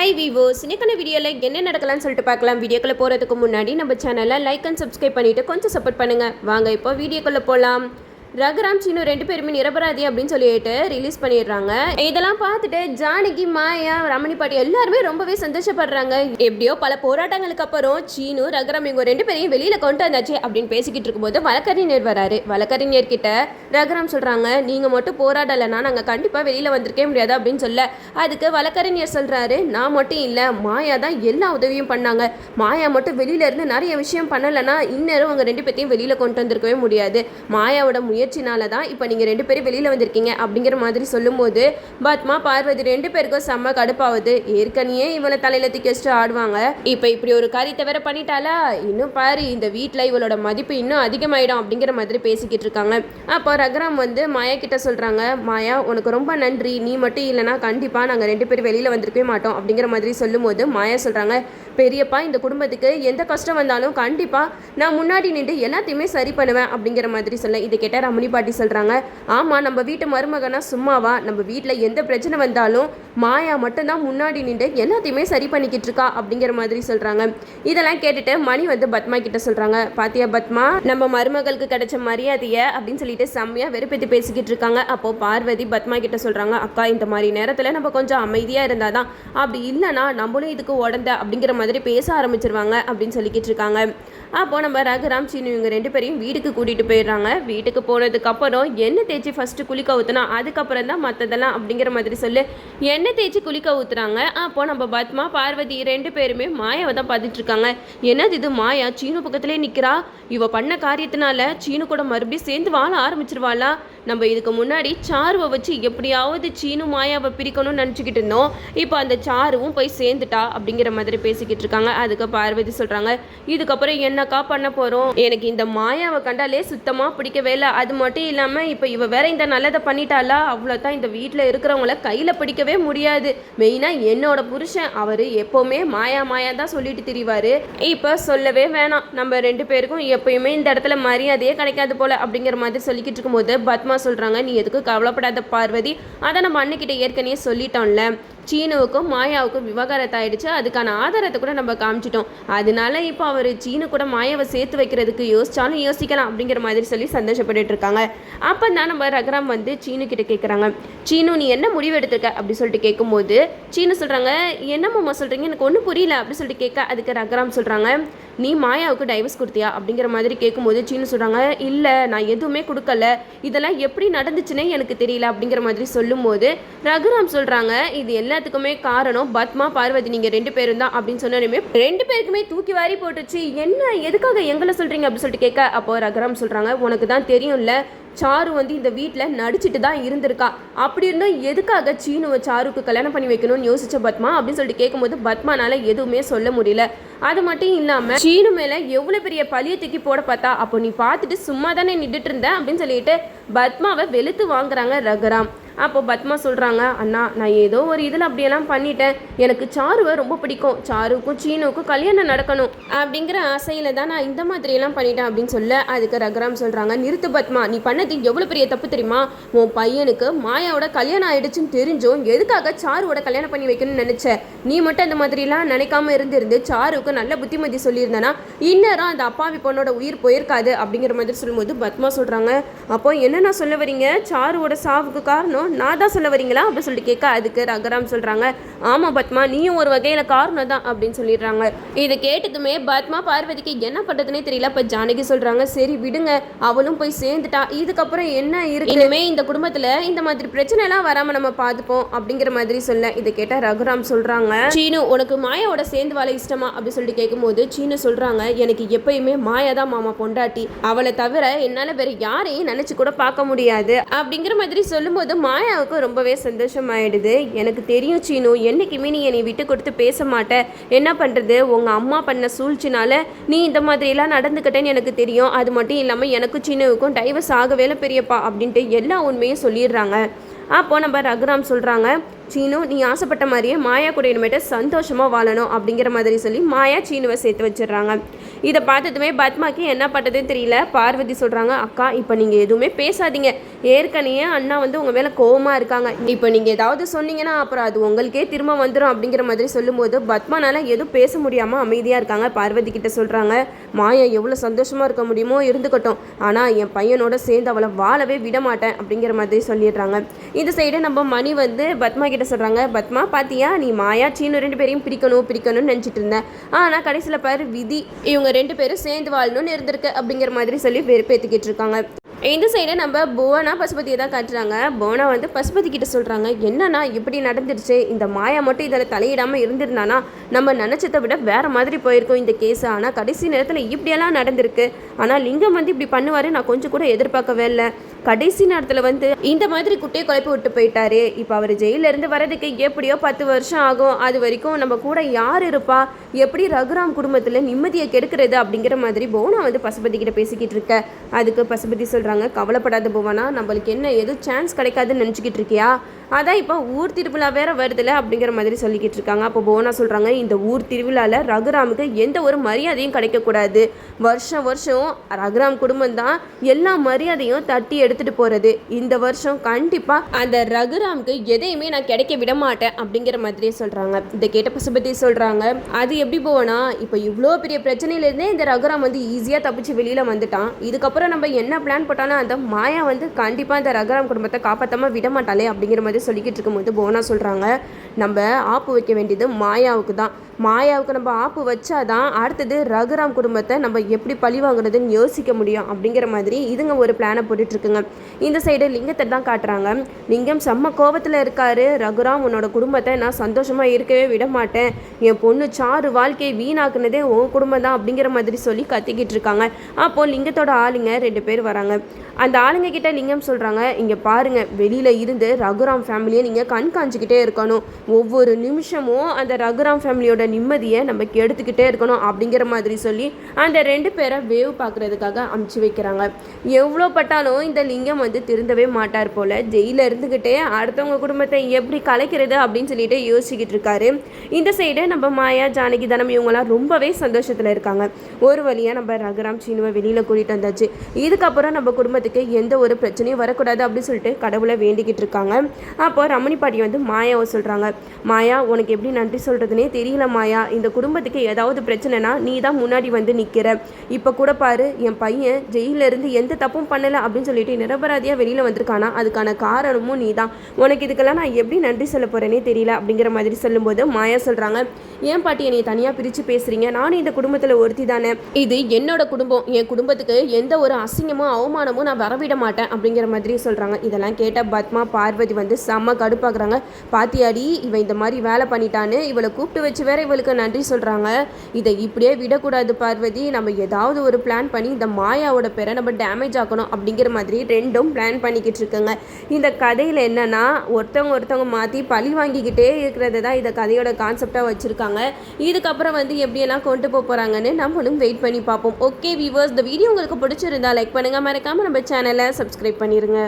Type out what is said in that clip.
High விவோஸ் இன்னைக்கான வீடியோவில் என்ன நடக்கலாம்னு சொல்லிட்டு பார்க்கலாம். வீடியோக்குள்ளே போகிறதுக்கு முன்னாடி நம்ம சேனலை லைக் அண்ட் சப்ஸ்கிரைப் பண்ணிவிட்டு கொஞ்சம் சப்போர்ட் பண்ணுங்கள் வாங்க இப்போ வீடியோக்குள்ளே போகலாம் ரகுராம் சீனு ரெண்டு பேருமே நிரபராதி அப்படின்னு சொல்லிட்டு ரிலீஸ் பண்ணிடுறாங்க. இதெல்லாம் பார்த்துட்டு ஜானகி மாயா ரமணி பாட்டி எல்லாருமே ரொம்பவே சந்தோஷப்படுறாங்க. எப்படியோ பல போராட்டங்களுக்கு அப்புறம் சீனு ரகுராம் இவங்க ரெண்டு பேரையும் வெளியில கொண்டு வந்தாச்சு அப்படின்னு பேசிக்கிட்டு இருக்கும்போது வழக்கறிஞர் வராரு. வழக்கறிஞர் கிட்ட ரகுராம் சொல்றாங்க நீங்க மட்டும் போராடலைன்னா நாங்க கண்டிப்பா வெளியில வந்திருக்கே முடியாது அப்படின்னு சொல்ல. அதுக்கு வழக்கறிஞர் சொல்றாரு நான் மட்டும் இல்ல மாயா தான் எல்லா உதவியும் பண்ணாங்க. மாயா மட்டும் வெளியில இருந்து நிறைய விஷயம் பண்ணலைன்னா இந்நேரம் அவங்க ரெண்டு பேர்த்தையும் வெளியில கொண்டு வந்திருக்கவே முடியாது. மாயாவோட முயற்சினால தான் இப்போ நீங்கள் ரெண்டு பேரும் வெளியில் வந்திருக்கீங்க அப்படிங்கிற மாதிரி சொல்லும்போது பத்மா பார்வதி ரெண்டு பேருக்கும் செம்ம கடுப்பாகுது. ஏற்கனவே இவளை தலையில தூக்கி வச்சுட்டு ஆடுவாங்க. இப்போ இப்படி ஒரு காரியத்தை வேற பண்ணிட்டாலா இன்னும் பாரு இந்த வீட்டில் இவளோட மதிப்பு இன்னும் அதிகமாயிடும் அப்படிங்கிற மாதிரி பேசிக்கிட்டு இருக்காங்க. அப்போ ரகுராம் வந்து மாயா கிட்ட சொல்கிறாங்க மாயா உனக்கு ரொம்ப நன்றி. நீ மட்டும் இல்லைனா கண்டிப்பாக நாங்கள் ரெண்டு பேரும் வெளியில் வந்திருக்கவே மாட்டோம். அப்படிங்கிற மாதிரி சொல்லும்போது மாயா சொல்கிறாங்க பெரியப்பா இந்த குடும்பத்துக்கு எந்த கஷ்டம் வந்தாலும் கண்டிப்பாக நான் முன்னாடி நின்று எல்லாத்தையுமே சரி பண்ணுவேன் அப்படிங்கிற மாதிரி சொல்ல இதை கேட்டால் ரமணி பாட்டி சொல்கிறாங்க ஆமாம் நம்ம வீட்டு மருமகனா சும்மாவா? நம்ம வீட்டில் எந்த பிரச்சனை வந்தாலும் மாயா மட்டும்தான் முன்னாடி நின்று எல்லாத்தையுமே சரி பண்ணிக்கிட்டு இருக்கா அப்படிங்கிற மாதிரி சொல்கிறாங்க இதெல்லாம் கேட்டுட்டு மணி வந்து பத்மா கிட்ட சொல்கிறாங்க பாத்தியா பத்மா நம்ம மருமகளுக்கு கிடைச்ச மரியாதையை அப்படின்னு சொல்லிட்டு செம்மையாக வெறுப்பேற்றி பேசிக்கிட்டு இருக்காங்க. அப்போ பார்வதி பத்மா கிட்ட சொல்கிறாங்க அக்கா இந்த மாதிரி நேரத்தில் நம்ம கொஞ்சம் அமைதியாக இருந்தால் தான் அப்படி இல்லைன்னா நம்மளும் இதுக்கு உடந்த அப்படிங்கிற மாதிரி பேச ஆரம்பிச்சிருவாங்க அப்படின்னு சொல்லிக்கிட்டு இருக்காங்க. அப்போது நம்ம ரகுராம் சீனு இவங்க ரெண்டு பேரையும் வீட்டுக்கு கூட்டிகிட்டு போயிடுறாங்க. வீட்டுக்கு போனதுக்கப்புறம் எண்ணெய் தேய்ச்சி ஃபஸ்ட்டு குளிக்க ஊற்றுனா அதுக்கப்புறம் தான் மற்றதெல்லாம் அப்படிங்கிற மாதிரி சொல்லு. எண்ணெய் தேய்ச்சி குளிக்க ஊற்றுறாங்க அப்போ நம்ம பத்மா பார்வதி ரெண்டு பேருமே மாயாவை தான் பார்த்துட்டு இருக்காங்க. என்னது இது? மாயா சீனு பக்கத்துலேயே நிற்கிறா இவ பண்ண காரியத்தினால சீனு கூட மறுபடியும் சேர்ந்து வாழ ஆரம்பிச்சிருவாளா? நம்ம இதுக்கு முன்னாடி சாருவை வச்சு எப்படியாவது சீனு மாயாவை பிரிக்கணும்னு நினச்சிக்கிட்டு இருந்தோம். இப்போ அந்த சாருவும் போய் சேர்ந்துட்டா அப்படிங்கிற மாதிரி பேசிக்கிட்டு இருக்காங்க. அதுக்கு பார்வதி சொல்கிறாங்க இதுக்கப்புறம் என்ன என்னக்கா பண்ண போகிறோம் எனக்கு இந்த மாயாவை கண்டாலே சுத்தமாக பிடிக்கவே இல்லை. அது மட்டும் இல்லாமல் இப்போ இவ வேற இந்த நல்லதை பண்ணிட்டாளா? அவ்வளோதான் இந்த வீட்டில் இருக்கிறவங்கள கையில் பிடிக்கவே முடியாது. மெயினாக என்னோட புருஷன். அவர் எப்போவுமே மாயா மாயா தான் சொல்லிட்டு திரிவார். இப்போ சொல்லவே வேணாம். நம்ம ரெண்டு பேருக்கும் எப்பயுமே இந்த இடத்துல மரியாதையே கிடைக்காது போல அப்படிங்கிற மாதிரி சொல்லிக்கிட்டு இருக்கும்போது பத்மா சொல்கிறாங்க நீ எதுக்கும் கவலைப்படாத பார்வதி. அதை நம்ம அண்ணுக்கிட்ட ஏற்கனவே சொல்லிட்டோம்ல. சீனுவுக்கும் மாயாவுக்கும் விவகாரத்தை ஆயிடுச்சு அதுக்கான ஆதாரத்தை கூட நம்ம காமிச்சிட்டோம். அதனால இப்போ அவர் சீனு கூட மாயாவை சேர்த்து வைக்கிறதுக்கு யோசிச்சாலும் யோசிக்கலாம் அப்படிங்கிற மாதிரி சொல்லி சந்தோஷப்பட்டு இருக்காங்க. அப்போ தான் நம்ம ரகராம் வந்து சீனு கிட்ட கேட்குறாங்க சீனு நீ என்ன முடிவு எடுத்திருக்க? அப்படி சொல்லிட்டு கேட்கும்போது சீனு சொல்கிறாங்க என்னம்மா சொல்கிறீங்க எனக்கு ஒன்றும் புரியல. அப்படி சொல்லிட்டு கேட்க அதுக்கு ரகராம் சொல்கிறாங்க நீ மாயாவுக்கு டைவர்ஸ் கொடுத்தியா? அப்படிங்கிற மாதிரி கேட்கும்போது சீனு சொல்கிறாங்க இல்லை நான் எதுவுமே கொடுக்கல. இதெல்லாம் எப்படி நடந்துச்சுன்னே எனக்கு தெரியல. அப்படிங்கிற மாதிரி சொல்லும்போது ரகுராம் சொல்கிறாங்க இது எல்லாத்துக்குமே காரணம் பத்மா பார்வதி. நீங்கள் ரெண்டு பேரும் தான். அப்படின்னு சொன்னோமே ரெண்டு பேருக்குமே தூக்கி வாரி போட்டுச்சு என்ன எதுக்காக எங்களை சொல்கிறீங்க அப்படின்னு சொல்லிட்டு கேட்க அப்போ ரகுராம் சொல்கிறாங்க உனக்கு தான் தெரியும்ல. சாரு வந்து இந்த வீட்டில் நடிச்சிட்டு தான் இருந்திருக்கா. அப்படி இருந்தும் எதுக்காக சீனுவை சாருக்கு கல்யாணம் பண்ணி வைக்கணும்னு யோசிச்ச பத்மா? அப்படின்னு சொல்லிட்டு கேட்கும்போது பத்மானால எதுவுமே சொல்ல முடியல. அது மட்டும் இல்லாமல் சீனு மேலே எவ்வளோ பெரிய பழிய தூக்கி போட பார்த்தா அப்போ நீ பார்த்துட்டு சும்மா தானே நின்றுட்டு இருந்த? அப்படின்னு சொல்லிட்டு பத்மாவை வெளுத்து வாங்குறாங்க ரகுராம். அப்போ பத்மா சொல்கிறாங்க அண்ணா நான் ஏதோ ஒரு இதில் அப்படியெல்லாம் பண்ணிட்டேன். எனக்கு சாருவை ரொம்ப பிடிக்கும். சாருக்கும் சீனுக்கும் கல்யாணம் நடக்கணும். அப்படிங்கிற ஆசையில் தான் நான் இந்த மாதிரியெல்லாம் பண்ணிட்டேன் அப்படின்னு சொல்ல அதுக்கு ரகுராம் சொல்கிறாங்க நிறுத்து பத்மா நீ பண்ணது எவ்வளோ பெரிய தப்பு தெரியுமா? உன் பையனுக்கு மாயாவோட கல்யாணம் ஆயிடுச்சுன்னு தெரிஞ்சும் எதுக்காக சாருவோட கல்யாணம் பண்ணி வைக்கணும்னு நினச்ச? நீ மட்டும் அந்த மாதிரிலாம் நினைக்காம இருந்திருந்து சாருக்கு நல்ல புத்திமதி சொல்லியிருந்தேன்னா இன்னும் அந்த அப்பாவி பொண்ணோட உயிர் போயிருக்காது. அப்படிங்கிற மாதிரி சொல்லும்போது பத்மா சொல்கிறாங்க அப்போ என்ன நான் சொல்ல வரீங்க? சாருவோட சாவுக்கு காரணம் நான் தான் சொல்ல வரீங்களா? அப்படின்னு சொல்லிட்டு கேட்க அதுக்கு ரகுராம் சொல்கிறாங்க ஆமாம் பத்மா நீயும் ஒரு வகையில் காரணம் தான் அப்படின்னு சொல்லிடுறாங்க. இதை கேட்டதுமே பத்மா பார்வதிக்கு என்ன பண்ணுறதுனே தெரியல. இப்போ ஜானகி சொல்கிறாங்க சரி விடுங்க அவளும் போய் சேர்ந்துட்டா இதுக்கப்புறம் என்ன இருக்கு? இனிமே இந்த குடும்பத்தில் இந்த மாதிரி பிரச்சனை எல்லாம் வராமல் நம்ம பார்த்துப்போம் அப்படிங்கிற மாதிரி சொல்ல இதை கேட்டால் ரகுராம் சொல்கிறாங்க சீனு உனக்கு மாயாவோட சேர்ந்து வாழ இஷ்டமா? அப்படின்னு சொல்லிட்டு கேட்கும்போது சீனு சொல்கிறாங்க எனக்கு எப்பயுமே மாயா தான் மாமா பொண்டாட்டி. அவளை தவிர என்னால் வேற யாரையும் நினச்சி கூட பார்க்க முடியாது. அப்படிங்கிற மாதிரி சொல்லும்போது மாயாவுக்கு ரொம்பவே சந்தோஷமாயிடுது. எனக்கு தெரியும் சீனு என்னைக்குமே நீ என்னை விட்டு கொடுத்து பேச மாட்ட. என்ன பண்ணுறது உங்கள் அம்மா பண்ண சூழ்ச்சினால நீ இந்த மாதிரிலாம் நடந்துக்கிட்டேன்னு எனக்கு தெரியும். அது மட்டும் இல்லாமல் எனக்கு சீனுவுக்கும் டைவர்ஸ் ஆகவேல பெரியப்பா அப்படின்ட்டு எல்லா உண்மையும் சொல்லிடுறாங்க. அப்போது நம்ம ரகுராம் சொல்கிறாங்க சீனு நீ ஆசைப்பட்ட மாதிரியே மாயா கூட இனிமேட்டு சந்தோஷமாக வாழணும் அப்படிங்கிற மாதிரி சொல்லி மாயா சீனுவை சேர்த்து வச்சிடுறாங்க. இதை பார்த்ததுமே பத்மாக்கு என்ன பண்ணுறதுன்னு தெரியல. பார்வதி சொல்கிறாங்க அக்கா இப்போ நீங்கள் எதுவுமே பேசாதீங்க. ஏற்கனவே அண்ணா வந்து உங்கள் மேலே கோவமாக இருக்காங்க. இப்போ நீங்கள் ஏதாவது சொன்னீங்கன்னா அப்புறம் அது உங்களுக்கே திரும்ப வந்துடும் அப்படிங்கிற மாதிரி சொல்லும்போது பத்மானால எதுவும் பேச முடியாமல் அமைதியாக இருக்காங்க. பார்வதி கிட்ட சொல்கிறாங்க மாயா எவ்வளோ சந்தோஷமாக இருக்க முடியுமோ இருந்துக்கட்டும். ஆனால் என் பையனோட சேர்ந்து அவளை வாழவே விட மாட்டேன் அப்படிங்கிற மாதிரி சொல்லிடுறாங்க. இந்த சைடு நம்ம மணி வந்து பத்மா கிட்ட சொல்கிறாங்க பத்மா பாத்தியா? நீ மாயா சீனு ரெண்டு பேரையும் பிரிக்கணும் பிரிக்கணும்னு நினச்சிட்டு இருந்தேன் ஆனால் கடைசியில் பாரு விதி இவங்க ரெண்டு பேரும் சேர்ந்து வாழணும்னு இருந்திருக்கு அப்படிங்கிற மாதிரி சொல்லி வெறுப்பேற்றிக்கிட்டு இருக்காங்க. இந்த சைடு நம்ம புவனா பசுபதியை தான் காட்டுறாங்க. புவனா வந்து பசுபதி கிட்ட சொல்கிறாங்க என்னன்னா இப்படி நடந்துருச்சு இந்த மாயா மட்டும் இதில் தலையிடாமல் இருந்திருந்தானா? நம்ம நினச்சதை விட வேறு மாதிரி போயிருக்கோம் இந்த கேஸ் ஆனால் கடைசி நேரத்தில் இப்படியெல்லாம் நடந்திருக்கு. ஆனால் லிங்கம் வந்து இப்படி பண்ணுவார் நான் கொஞ்சம் கூட எதிர்பார்க்கவே இல்லை. கடைசி நேரத்தில் வந்து இந்த மாதிரி குட்டையை குழப்பி விட்டு போயிட்டாரு. இப்போ அவர் ஜெயிலிருந்து வரதுக்கு எப்படியோ பத்து வருஷம் ஆகும். அது வரைக்கும் நம்ம கூட யார் இருப்பா? எப்படி ரகுராம் குடும்பத்தில் நிம்மதியை கெடுக்கிறது அப்படிங்கிற மாதிரி புவனா வந்து பசுபதி கிட்ட பேசிக்கிட்டு இருக்க. அதுக்கு பசுபதி சொல்கிறாங்க கவலைப்படாத போவனா நம்மளுக்கு என்ன எதுவும் சான்ஸ் கிடைக்காதுன்னு நினச்சிக்கிட்டு இருக்கியா? அதான் இப்போ ஊர் திருவிழா வேற வருதுல அப்படிங்கிற மாதிரி சொல்லிக்கிட்டு இருக்காங்க. அப்போ போனா சொல்கிறாங்க இந்த ஊர் திருவிழாவில் ரகுராமுக்கு எந்த ஒரு மரியாதையும் கிடைக்கக்கூடாது வருஷம் வருஷம் ரகுராம் குடும்பம் தான் எல்லா மரியாதையும் தட்டி எடுத்துட்டு போகிறது இந்த வருஷம் கண்டிப்பாக அந்த ரகுராமுக்கு எதையுமே நான் கிடைக்க விட மாட்டேன் அப்படிங்கிற மாதிரியே சொல்கிறாங்க இதை கேட்ட பசுபதி சொல்கிறாங்க அது எப்படி போவனா இப்போ இவ்வளோ பெரிய பிரச்சனையிலேருந்தே இந்த ரகுராம் வந்து ஈஸியாக தப்பிச்சு வெளியில் வந்துட்டான். இதுக்கப்புறம் நம்ம என்ன பிளான் போட்டாலும் அந்த மாயா வந்து கண்டிப்பாக இந்த ரகுராம் குடும்பத்தை காப்பாற்றாமல் விட மாட்டாளே அப்படிங்கிற மாதிரி சொல்லிக்கிட்டு இருக்கும்போது போனா சொல்கிறாங்க நம்ம ஆப்பு வைக்க வேண்டியது மாயாவுக்கு தான். மாயாவுக்கு நம்ம ஆப்பு வச்சாதான் அடுத்தது ரகுராம் குடும்பத்தை நம்ம எப்படி பழி வாங்குறதுன்னு யோசிக்க முடியும் அப்படிங்கிற மாதிரி இதுங்க ஒரு பிளானை போட்டுட்ருக்குங்க. இந்த சைடு லிங்கத்தை தான் காட்டுறாங்க. லிங்கம் செம்ம கோவத்தில் இருக்காரு. ரகுராம் உன்னோட குடும்பத்தை நான் சந்தோஷமாக இருக்கவே விட மாட்டேன். என் பொண்ணு சாறு வாழ்க்கையை வீணாக்குனதே உன் குடும்பம் தான் அப்படிங்கிற மாதிரி சொல்லி கத்திக்கிட்டு இருக்காங்க. அப்போது லிங்கத்தோட ஆளுங்க ரெண்டு பேர் வராங்க. அந்த ஆளுங்க கிட்ட லிங்கம் சொல்கிறாங்க இங்கே பாருங்க வெளியில் இருந்து ரகுராம் ஃபேமிலியை நீங்கள் கண்காணிச்சிக்கிட்டே இருக்கணும். ஒவ்வொரு நிமிஷமும் அந்த ரகுராம் ஃபேமிலியோட நிம்மதியை நம்ம கெடுத்துக்கிட்டே இருக்கணும் அப்படிங்கிற மாதிரி சொல்லி அந்த ரெண்டு பேரை வேவ் பார்க்குறதுக்காக அமுச்சு வைக்கிறாங்க. எவ்வளோ பட்டாலும் இந்த லிங்கம் வந்து திருந்தவே மாட்டார் போல். ஜெயிலில் இருந்துக்கிட்டே அடுத்தவங்க குடும்பத்தை எப்படி கலைக்கிறது அப்படின்னு சொல்லிட்டு யோசிச்சுக்கிட்டு இருக்காரு. இந்த சைடு நம்ம மாயா ஜானகி தனம் இவங்கெல்லாம் ரொம்பவே சந்தோஷத்தில் இருக்காங்க. ஒரு வழியாக நம்ம ரகுராம் சீனுவை வெளியில் கூட்டிகிட்டு வந்தாச்சு. இதுக்கப்புறம் நம்ம குடும்பத்துக்கு எந்த ஒரு பிரச்சனையும் வரக்கூடாது அப்படின்னு சொல்லிட்டு கடவுளை வேண்டிக்கிட்டு இருக்காங்க. அப்போ ரமணி பாட்டி வந்து மாயாவை சொல்கிறாங்க மாயா உனக்கு எப்படி நன்றி சொல்கிறதுனே தெரியலமா மாயா இந்த குடும்பத்துக்கு ஏதாவது பிரச்சனைனா நீ தான் முன்னாடி வந்து நிற்கிற இப்போ கூட பாரு என் பையன் ஜெயிலிருந்து எந்த தப்பும் பண்ணலை அப்படின்னு சொல்லிட்டு நிரபராதியாக வெளியில் வந்திருக்கானா? அதுக்கான காரணமும் நீ தான் உனக்கு இதுக்கெல்லாம் நான் எப்படி நன்றி சொல்ல போகிறேனே தெரியல அப்படிங்கிற மாதிரி சொல்லும்போது மாயா சொல்கிறாங்க ஏன் பாட்டி என்னை தனியாக பிரித்து பேசுகிறீங்க நானும் இந்த குடும்பத்தில் ஒருத்தி தானே. இது என்னோட குடும்பம். என் குடும்பத்துக்கு எந்த ஒரு அசிங்கமும் அவமானமும் நான் வரவிட மாட்டேன். அப்படிங்கிற மாதிரி சொல்கிறாங்க இதெல்லாம் கேட்ட பத்மா பார்வதி வந்து செம்ம கடுப்பாக்குறாங்க. பாத்தியாடி இவன் இந்த மாதிரி வேலை பண்ணிட்டான்னு இவளை கூப்பிட்டு வச்சு வேற இவளுக்கு நன்றி சொல்கிறாங்க இதை இப்படியே விடக்கூடாது பார்வதி. நம்ம ஏதாவது ஒரு பிளான் பண்ணி இந்த மாயாவோட பேரை நம்ம டேமேஜ் ஆக்கணும் அப்படிங்கிற மாதிரி ரெண்டும் பிளான் பண்ணிக்கிட்டு இருக்குங்க. இந்த கதையில் என்னென்னா ஒருத்தவங்க ஒருத்தவங்க மாற்றி பழி வாங்கிக்கிட்டே இருக்கிறது தான் இந்த கதையோட கான்செப்டாக வச்சுருக்காங்க. இதுக்கப்புறம் வந்து எப்படியெல்லாம் கொண்டு போக போகிறாங்கன்னு நம்மளும் வெயிட் பண்ணி பார்ப்போம். ஓகே வீவர்ஸ் இந்த வீடியோ உங்களுக்கு பிடிச்சிருந்தா லைக் பண்ணுங்கள் மறக்காமல் நம்ம சேனலை சப்ஸ்கிரைப் பண்ணிடுங்க